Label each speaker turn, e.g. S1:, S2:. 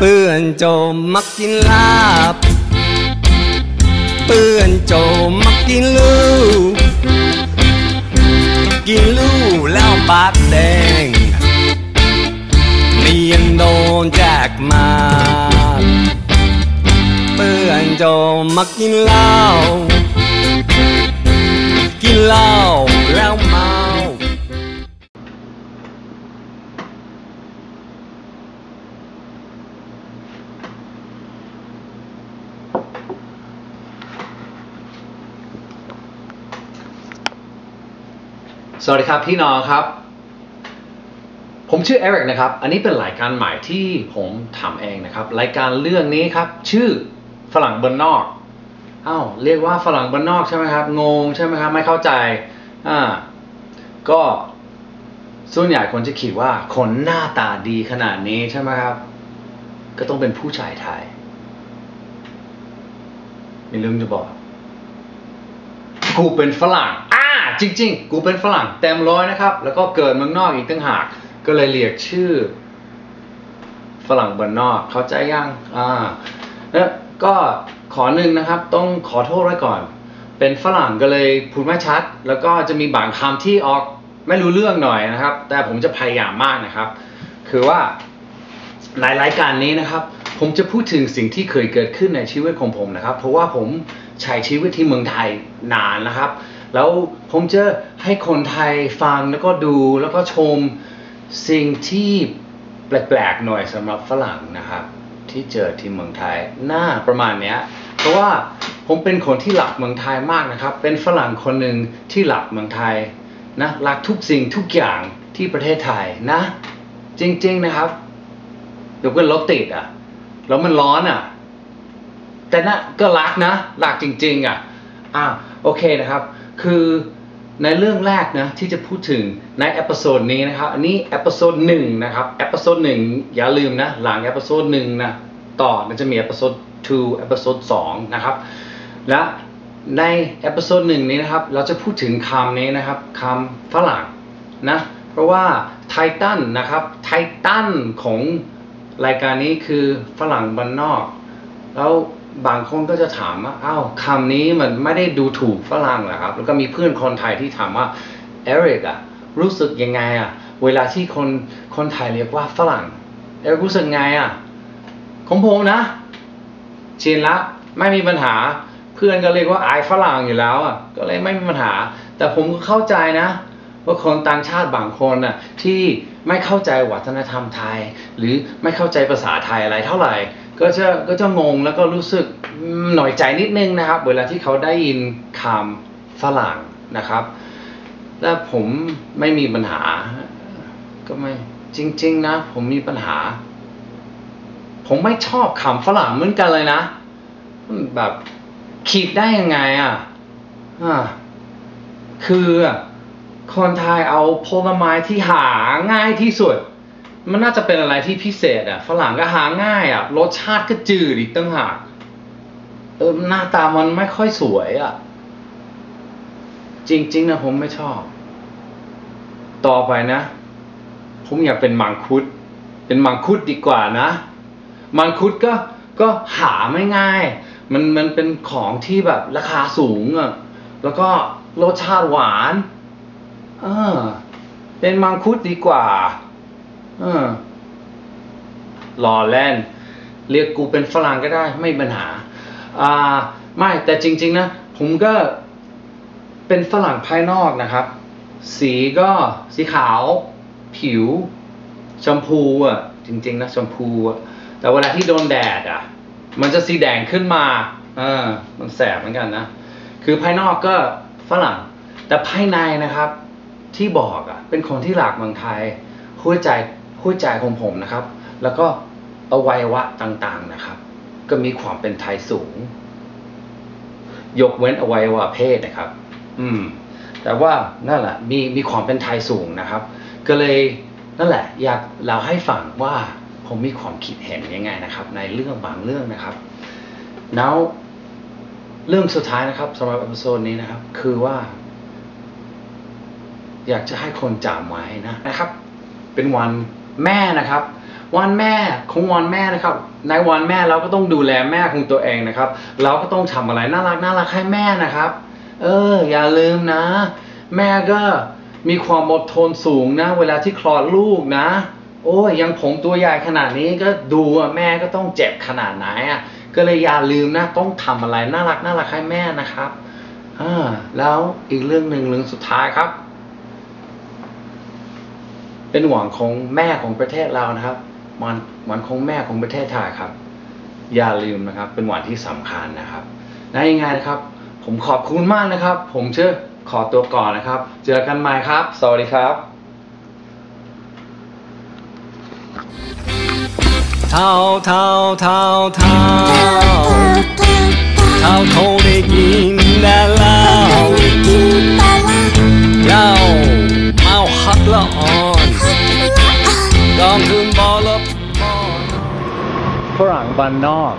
S1: เปื่อนโจมมักกินลาบ เปื่อนโจมมักกินลูกินลูแล้วปากแดงเรียนโดนแจกมาเปื่อนโจมมักกินเหล้า
S2: สวัสดีครับพี่น้องครับ ผมชื่อเอริกนะครับ อันนี้เป็นรายการใหม่ที่ผมทำเองนะครับ รายการเรื่องนี้ครับ ชื่อฝรั่งบนนอกอ้าวเรียกว่าฝรั่งบนนอกใช่ไหมครับ งงใช่ไหมครับ ไม่เข้าใจ อ่า ก็ส่วนใหญ่คนจะคิดว่าคนหน้าตาดีขนาดนี้ใช่ไหมครับ ก็ต้องเป็นผู้ชายไทย มีเรื่องจะบอก กูเป็นฝรั่ง อ่า จริง ๆ กูเป็นฝรั่งเต็มร้อยนะครับ แล้วก็เกิดเมืองนอกอีกตั้งหาก ก็เลยเรียกชื่อ ฝรั่งบนนอก เข้าใจยัง อ่า แล้วก็ขอหนึ่งนะครับ ต้องขอโทษไว้ก่อน เป็นฝรั่งก็เลยพูดไม่ชัด แล้วก็จะมีบางคำที่ออกไม่รู้เรื่องหน่อยนะครับ แต่ผมจะพยายามมากนะครับ คือว่าในรายการนี้นะครับ ผมจะพูดถึงสิ่งที่เคยเกิดขึ้นในชีวิตของผมนะครับ เพราะว่าผมใช้ชีวิตที่เมืองไทยนานนะครับ แล้วผมจะให้คนไทยฟังแล้วก็ดูแล้วก็ชมสิ่งที่แปลกๆหน่อยสำหรับฝรั่งนะครับ ที่เจอที่เมืองไทยหน้าประมาณเนี้ยเพราะว่าผมเป็นคนที่หลักเมืองไทยมากนะครับ เป็นฝรั่งคนหนึ่งที่หลักเมืองไทยนะรักทุกสิ่งทุกอย่างที่ประเทศไทยนะ จริงๆนะครับยกเว้นรถติดอะ แล้วมันร้อนอะ แต่น่ะก็รักนะรักจริง ๆ อะ อ่าโอเคนะครับ คือในเรื่องแรกนะที่จะพูดถึงในเอพิโซดนี้นะครับอันนี้เอพิโซดหนึ่งนะครับเอพิโซดหนึ่งอย่าลืมนะหลังเอพิโซดหนึ่งนะต่อมันจะมีเอพิโซด2เอพิโซด2นะครับและในเอพิโซดหนึ่งนี้นะครับเราจะพูดถึงคำนี้นะครับคำฝรั่งนะเพราะว่าไททันนะครับไททันของ รายการนี้คือฝรั่งบ้านนอก แล้วบางคนก็จะถามว่าอ้าวคำนี้มันไม่ได้ดูถูกฝรั่งเหรอครับ แล้วก็มีเพื่อนคนไทยที่ถามว่าเอริกอะรู้สึกยังไงอะเวลาที่คนคนไทยเรียกว่าฝรั่งเอริกรู้สึกไงอะของผมนะชินละไม่มีปัญหาเพื่อนก็เรียกว่าอายฝรั่งอยู่แล้วอะก็เลยไม่มีปัญหา แต่ผมก็เข้าใจนะ ว่าคนต่างชาติบางคนน่ะที่ ไม่เข้าใจวัฒนธรรมไทย หรือไม่เข้าใจภาษาไทยอะไรเท่าไหร่ ก็จะก็จะงงแล้วก็รู้สึกหน่อยใจนิดนึงนะครับ เวลาที่เขาได้ยินคำฝรั่งนะครับ แล้วผมไม่มีปัญหา ก็ไม่จริง ๆ นะ ผมมีปัญหา ผมไม่ชอบคำฝรั่งเหมือนกันเลยนะ แบบคิดได้ยังไงอะอ่าคือ คนไทยเอาผลไม้ที่หาง่ายที่สุด มันน่าจะเป็นอะไรที่พิเศษอะฝรั่งก็หาง่ายอะรสชาติก็จืดอีกตั้งหากเออหน้าตามันไม่ค่อยสวยอะจริง ๆ นะผมไม่ชอบ ต่อไปนะ ผมอยากเป็นมังคุด เป็นมังคุดดีกว่านะ มังคุดก็ก็หาไม่ง่าย มันมันเป็นของที่แบบราคาสูงอะแล้วก็รสชาติหวาน เออ เป็นมังคุดดีกว่า เออรอเล่นเรียกกูเป็นฝรั่งก็ได้ ไม่มีปัญหา อ่า ไม่แต่จริง ๆ นะ ผมก็เป็นฝรั่งภายนอกนะครับ สีก็สีขาว ผิว ชมพูอะ จริง ๆ นะ ชมพูอะ แต่เวลาที่โดนแดดอะ มันจะสีแดงขึ้นมาเออมันแสบเหมือนกันนะ คือภายนอกก็ฝรั่ง แต่ภายในนะครับ ที่บอกอะเป็นคนที่หลากเมืองไทยหัวใจหัวใจของผมนะครับ แล้วก็อวัยวะต่างๆนะครับ ก็มีความเป็นไทยสูง ยกเว้นอวัยวะเพศนะครับ อืม แต่ว่านั่นแหละมีมีความเป็นไทยสูงนะครับ ก็เลยนั่นแหละ อยากเล่าให้ฟังว่าผมมีความคิดเห็นยังไงนะครับ ในเรื่องบางเรื่องนะครับ แล้วเรื่องสุดท้ายนะครับสำหรับเอพิโซดนี้นะครับ คือว่า อยากจะให้คนจำไว้นะนะครับ เป็นวันแม่นะครับ วันแม่ของวันแม่นะครับ ในวันแม่เราก็ต้องดูแลแม่ของตัวเองนะครับ เราก็ต้องทำอะไรน่ารักน่ารักให้แม่นะครับ เออ อย่าลืมนะ แม่ก็มีความอดทนสูงนะ เวลาที่คลอดลูกนะ โอ้ยยังผมตัวใหญ่ขนาดนี้ก็ดูอะแม่ก็ต้องเจ็บขนาดไหนอะก็เลยอย่าลืมนะ ต้องทำอะไรน่ารักน่ารักให้แม่นะครับอ่าแล้วอีกเรื่องหนึ่งเรื่องสุดท้ายครับ เป็นหวังของแม่ของประเทศเรานะครับวันวันของแม่ของประเทศไทยครับ อย่าลืมนะครับ เป็นวันที่สำคัญนะครับและยังไงนะครับ ผมขอบคุณมากนะครับ ผมเชื่อขอตัวก่อนนะครับ เจอกันใหม่ครับ สวัสดีครับ
S1: เท่าเท่าเท่าเท่าเท่าคงได้ยินแต่เล่าเล่าเมาฮักละ
S2: ฝรั่งบ้านนอก